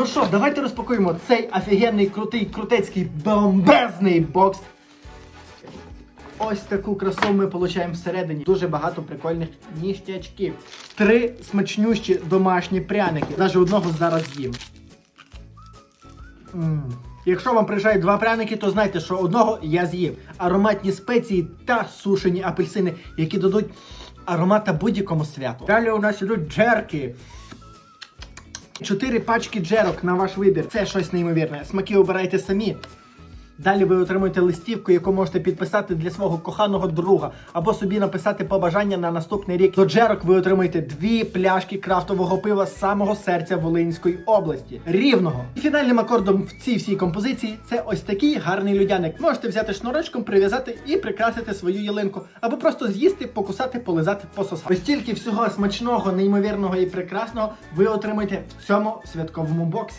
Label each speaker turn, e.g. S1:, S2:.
S1: Ну що, давайте розпакуємо цей офігенний, крутий, крутецький, бомбезний бокс. Ось таку красу ми отримуємо всередині. Дуже багато прикольних ніштячків. Три смачнющі домашні пряники. Навіть одного зараз з'їм. М. Якщо вам приїжджають два пряники, то знайте, що одного я з'їв. Ароматні спеції та сушені апельсини, які дадуть аромата будь-якому святу. Далі у нас ідуть джерки. Чотири пачки джерок на ваш вибір. Це щось неймовірне. Смаки обирайте самі. Далі ви отримуєте листівку, яку можете підписати для свого коханого друга, або собі написати побажання на наступний рік. До джерок ви отримаєте дві пляшки крафтового пива з самого серця Волинської області, рівного. І фінальним акордом в цій всій композиції це ось такий гарний людяник. Можете взяти шнурочком, прив'язати і прикрасити свою ялинку, або просто з'їсти, покусати, полизати, пососати. Ось тільки всього смачного, неймовірного і прекрасного ви отримаєте в цьому святковому боксі.